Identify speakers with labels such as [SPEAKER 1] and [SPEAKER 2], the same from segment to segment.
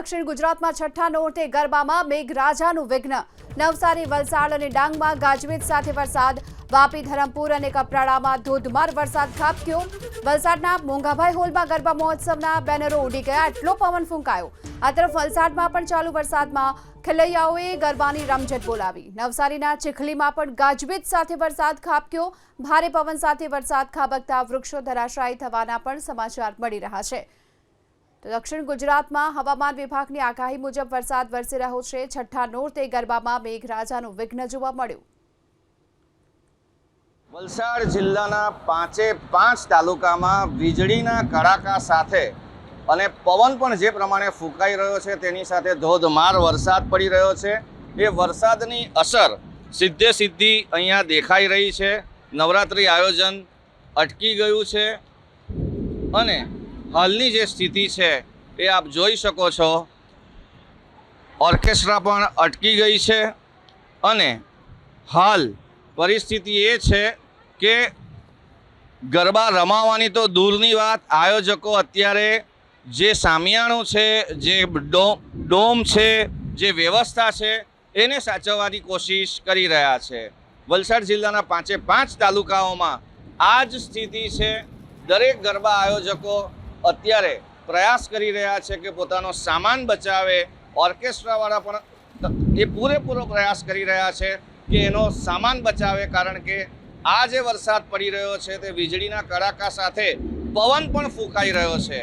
[SPEAKER 1] દક્ષિણ ગુજરાતમાં છઠ્ઠા નોરતે ગરબામાં મેઘરાજાનું વિઘ્ન. નવસારી, વલસાડ અને ડાંગમાં ગાજવીજ સાથે વરસાદ. વાપી, ધરમપુર અને કપરાડામાં ધોધમાર વરસાદ ખાબક્યો. વલસાડના મોંઘાભાઈ હોલમાં ગરબા મહોત્સવના બેનરો ઉડી ગયા, એટલો પવન ફૂંકાયો. આ તરફ વલસાડમાં પણ ચાલુ વરસાદમાં ખેલૈયાઓએ ગરબાની રમઝટ બોલાવી. નવસારીના ચીખલીમાં પણ ગાજવીજ સાથે વરસાદ ખાબક્યો. ભારે પવન સાથે વરસાદ ખાબકતા વૃક્ષો ધરાશાયી થવાના પણ સમાચાર મળી રહ્યા છે. દક્ષિણ ગુજરાતમાં હવામાન વિભાગની આગાહી મુજબ વરસાદ વરસી રહ્યો છે. છઠ્ઠા નોરતે ગરબામાં મેઘરાજાનું વિઘ્ન જોવા મળ્યું.
[SPEAKER 2] વલસાડ જિલ્લાના પાંચે પાંચ તાલુકામાં વીજળીના કડાકા સાથે અને પવન પણ જે પ્રમાણે ફૂંકાઈ રહ્યો છે તેની સાથે ધોધમાર વરસાદ પડી રહ્યો છે. એ વરસાદની અસર સીધે સીધી અહીંયા દેખાઈ રહી છે. નવરાત્રિ આયોજન અટકી ગયું છે અને હાલની જે સ્થિતિ છે, એ આપ જોઈ શકો છો. ઓર્કેસ્ટ્રા પણ અટકી ગઈ છે અને હાલ પરિસ્થિતિ એ છે કે ગરબા રમાવાની તો દૂરની વાત, આયોજકો અત્યારે જે સામિયાણું છે, જે ડોમ છે, જે વ્યવસ્થા છે, એને સાચવવાની કોશિશ કરી રહ્યા છે. વલસાડ જિલ્લાના પાંચે પાંચ તાલુકાઓમાં આ જ સ્થિતિ છે. દરેક ગરબા આયોજકો અત્યારે પ્રયાસ કરી રહ્યા છે કે પોતાનો સામાન બચાવે, ઓર્કેસ્ટ્રાવાળા પણ એ પૂરેપૂરો પ્રયાસ કરી રહ્યા છે કે એનો સામાન બચાવે, કારણ કે આ જે વરસાદ પડી રહ્યો છે તે વીજળીના કડાકા સાથે પવન પણ ફૂંકાઈ રહ્યો છે.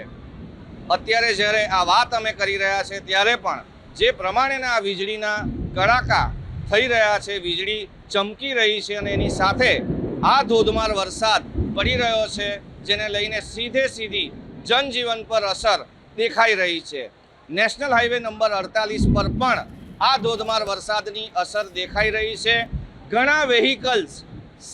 [SPEAKER 2] અત્યારે જ્યારે આ વાત અમે કરી રહ્યા છે, ત્યારે પણ જે પ્રમાણેના આ વીજળીના કડાકા થઈ રહ્યા છે, વીજળી ચમકી રહી છે અને એની સાથે આ ધોધમાર વરસાદ પડી રહ્યો છે, જેને લઈને સીધે સીધી જનજીવન પર અસર દેખાઈ રહી છે. નેશનલ હાઈવે નંબર અડતાલીસ પર પણ આ ધોધમાર વરસાદની અસર દેખાઈ રહી છે. ઘણા વેહિકલ્સ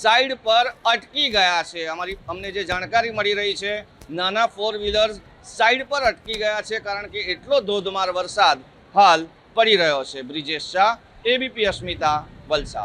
[SPEAKER 2] સાઈડ પર અટકી ગયા છે. અમારી, અમને જે જાણકારી મળી રહી છે, નાના ફોર વ્હીલર્સ સાઈડ પર અટકી ગયા છે કારણ કે એટલો ધોધમાર વરસાદ હાલ પડી રહ્યો છે. બ્રિજેશ શાહ એબીપી અસ્મિતા, વલસાડ.